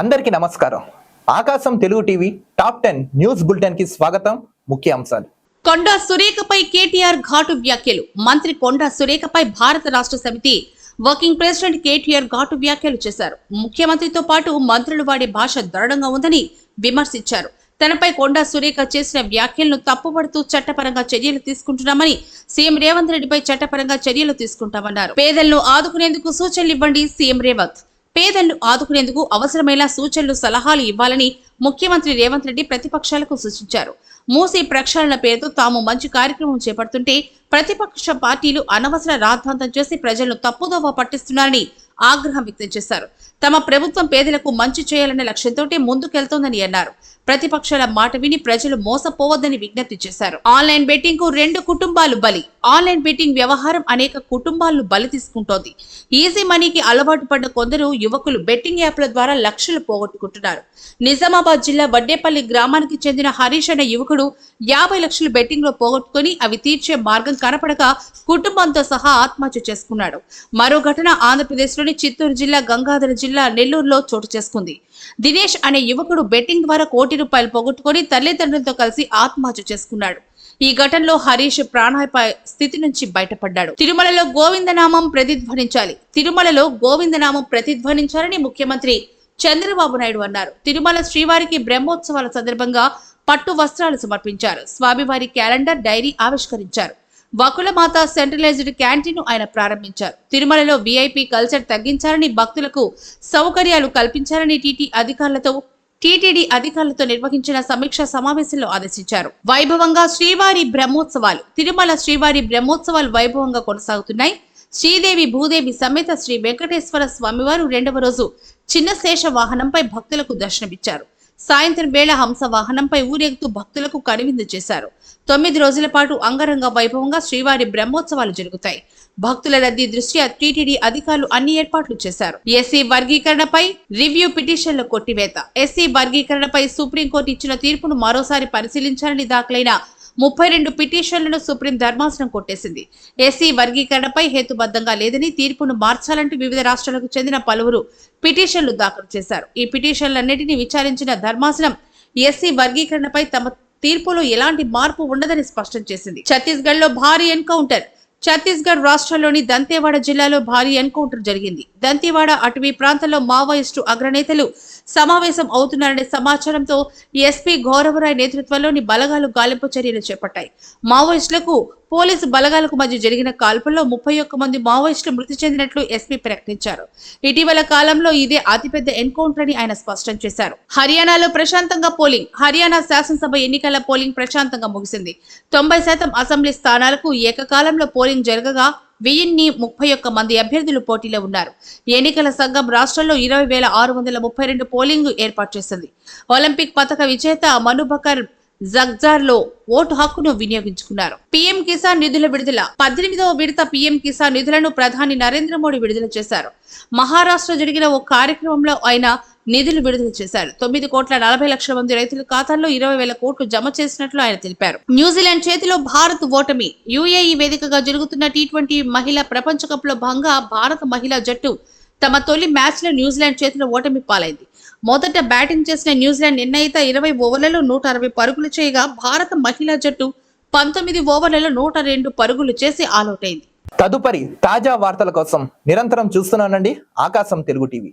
అందరికీ నమస్కారం. Aakasam Telugu TV top ten news బులెటిన్కి స్వాగతం. ముఖ్య అంశాలు. కొండా సురేఖపై కేటీఆర్ ఘాటు వ్యాఖ్యలు. మంత్రి కొండా సురేఖపై భారత రాష్ట్ర సమితి వర్కింగ్ ప్రెసిడెంట్ కేటీఆర్ ఘాటు వ్యాఖ్యలు చేశారు. ముఖ్యమంత్రితో పాటు మంత్రులు వాడే భాష దృఢంగా ఉందని విమర్శించారు. తనపై కొండా సురేఖ చేసిన వ్యాఖ్యలను తప్పుపడుతూ చట్టపరంగా చర్యలు తీసుకుంటున్నామని సీఎం రేవంత్ రెడ్డిపై చట్టపరంగా చర్యలు తీసుకుంటామన్నారు. పేదలను ఆదుకునేందుకు సూచనలు ఇవ్వండి సీఎం రేవంత్. పేదలను ఆదుకునేందుకు అవసరమైన సూచనలు సలహాలు ఇవ్వాలని ముఖ్యమంత్రి రేవంత్ రెడ్డి ప్రతిపక్షాలకు సూచించారు. మూసీ ప్రక్షాళన పేరుతో తాము మంచి కార్యక్రమం చేపడుతుంటే ప్రతిపక్ష పార్టీలు అనవసర రాద్ధాంతం చేసి ప్రజలను తప్పుదోవ పట్టిస్తున్నారని ఆగ్రహం వ్యక్తం చేశారు. తమ ప్రభుత్వం పేదలకు మంచి చేయాలనే లక్ష్యంతో ముందుకెళ్తోందని అన్నారు. ప్రతిపక్షాల మాట విని ప్రజలు మోసపోవద్దని విజ్ఞప్తి చేశారు. ఆన్లైన్ బెట్టింగ్కు రెండు కుటుంబాలు బలి. ఆన్లైన్ బెట్టింగ్ వ్యవహారం అనేక కుటుంబాలను బలి తీసుకుంటోంది. ఈజీ మనీకి అలవాటు పడ్డ కొందరు యువకులు బెట్టింగ్ యాప్ల ద్వారా లక్షలు పోగొట్టుకుంటున్నారు. నిజామాబాద్ జిల్లా వడ్డేపల్లి గ్రామానికి చెందిన హరీష్ అనే యువకుడు యాభై లక్షలు బెట్టింగ్లో పోగొట్టుకుని అవి తీర్చే మార్గం కనపడక కుటుంబంతో సహా ఆత్మహత్య చేసుకున్నాడు. మరో ఘటన ఆంధ్రప్రదేశ్లోని చిత్తూరు జిల్లా గంగాధర జిల్లా నెల్లూరులో చోటు చేసుకుంది. దినేష్ అనే యువకుడు బెట్టింగ్ ద్వారా కోటి రూపాయలు పోగొట్టుకుని తల్లిదండ్రులతో కలిసి ఆత్మహత్య చేసుకున్నాడు. ఈ ఘటనలో హరీష్ ప్రాణాపాయ స్థితి నుంచి బయటపడ్డాడు. తిరుమలలో గోవిందనామం ప్రతిధ్వనించాలి. తిరుమలలో గోవిందనామం ప్రతిధ్వనించాలని ముఖ్యమంత్రి చంద్రబాబు నాయుడు అన్నారు. తిరుమల శ్రీవారికి బ్రహ్మోత్సవాల సందర్భంగా పట్టు వస్త్రాలు సమర్పించారు. స్వామివారి క్యాలెండర్ డైరీ ఆవిష్కరించారు. వకులమాత సెంట్రలైజ్డ్ క్యాంటీన్ ఆయన ప్రారంభించారు. తిరుమలలో వీఐపీ కల్చర్ తగ్గించాలని భక్తులకు సౌకర్యాలు కల్పించాలని టీటీ అధికారులతో టీటీడీ అధికారులతో నిర్వహించిన సమీక్ష సమావేశంలో ఆదేశించారు. వైభవంగా శ్రీవారి బ్రహ్మోత్సవాలు తిరుమల శ్రీవారి బ్రహ్మోత్సవాలు వైభవంగా కొనసాగుతున్నాయి. శ్రీదేవి భూదేవి సమేత శ్రీ వెంకటేశ్వర స్వామివారు రెండవ రోజు చిన్న శేష వాహనంపై భక్తులకు దర్శనమిచ్చారు. సాయంత్రం వేళ హంస వాహనంపై ఊరేగుతూ భక్తులకు కనువిందు చేశారు. తొమ్మిది రోజుల పాటు అంగరంగ వైభవంగా శ్రీవారి బ్రహ్మోత్సవాలు జరుగుతాయి. భక్తుల రద్దీ దృష్ట్యా టీటీడీ అధికారులు అన్ని ఏర్పాట్లు చేశారు. ఎస్సీ వర్గీకరణపై రివ్యూ పిటిషన్ల కొట్టివేత. ఎస్సీ వర్గీకరణపై సుప్రీంకోర్టు ఇచ్చిన తీర్పును మరోసారి పరిశీలించాలని దాఖలైన ముప్పై రెండు పిటిషన్లను సుప్రీం ధర్మాసనం కొట్టేసింది. ఎస్సీ వర్గీకరణపై హేతుబద్ధంగా లేదని తీర్పును మార్చాలంటూ వివిధ రాష్ట్రాలకు చెందిన పలువురు పిటిషన్లు దాఖలు చేశారు. ఈ పిటిషన్లన్నింటినీ విచారించిన ధర్మాసనం ఎస్సీ వర్గీకరణపై తమ తీర్పులో ఎలాంటి మార్పు ఉండదని స్పష్టం చేసింది. ఛత్తీస్గఢ్లో భారీ ఎన్కౌంటర్ ఛత్తీస్గఢ్ రాష్ట్రంలోని దంతేవాడ జిల్లాలో భారీ ఎన్కౌంటర్ జరిగింది. దంతేవాడ అటవీ ప్రాంతంలో మావోయిస్టు అగ్రనేతలు సమావేశం అవుతున్నారనే సమాచారంతో ఎస్పీ గౌరవరాయ్ నేతృత్వంలోని బలగాలు గాలింపు చర్యలు చేపట్టాయి. మావోయిస్టులకు పోలీసు బలగాలకు మధ్య జరిగిన కాల్పుల్లో ముప్పై ఒక్క మంది మావోయిస్టులు మృతి చెందినట్లు ఎస్పీ ప్రకటించారు. ఇటీవల కాలంలో ఇదే అతిపెద్ద ఎన్కౌంటర్ అని ఆయన స్పష్టం చేశారు. హర్యానాలో ప్రశాంతంగా పోలింగ్ హర్యానా శాసనసభ ఎన్నికల పోలింగ్ ప్రశాంతంగా ముగిసింది. తొంభై శాతం అసెంబ్లీ స్థానాలకు ఏకకాలంలో పోలింగ్ జరగగా వెయ్యిన్ని ముప్పై ఒక్క మంది అభ్యర్థులు పోటీలో ఉన్నారు. ఎన్నికల సంఘం రాష్ట్రంలో ఇరవై వేల ఆరు వందల ముప్పై రెండు పోలింగ్ ఏర్పాటు చేసింది. ఒలింపిక్ పథక విజేత మనుబకర్ జగ్జార్లో ఓటు హక్కును వినియోగించుకున్నారు. పీఎం కిసాన్ నిధుల విడుదల. పద్దెనిమిదవ విడత పీఎం కిసాన్ నిధులను ప్రధాని నరేంద్ర మోడీ విడుదల చేశారు. మహారాష్ట్ర జరిగిన ఓ కార్యక్రమంలో ఆయన నిధులు విడుదల చేశారు. తొమ్మిది కోట్ల నలభై లక్షల మంది రైతుల ఖాతాల్లో ఇరవై వేల కోట్లు జమ చేసినట్లు ఆయన తెలిపారు. న్యూజిలాండ్ చేతిలో భారత్ ఓటమి. యుఏఈ వేదికగా జరుగుతున్న టీ ట్వంటీ మహిళా ప్రపంచ కప్లో భాగంగా భారత మహిళా జట్టు తమ తొలి మ్యాచ్లో న్యూజిలాండ్ చేతిలో ఓటమి పాలైంది. మొదట బ్యాటింగ్ చేసిన న్యూజిలాండ్ నిర్ణయిత ఇరవై ఓవర్లలో నూట అరవై పరుగులు చేయగా భారత మహిళా జట్టు పంతొమ్మిది ఓవర్లలో నూట రెండు పరుగులు చేసి ఆలౌట్ అయింది. తదుపరి తాజా వార్తల కోసం నిరంతరం చూస్తున్నానండి ఆకాశం తెలుగు టీవీ.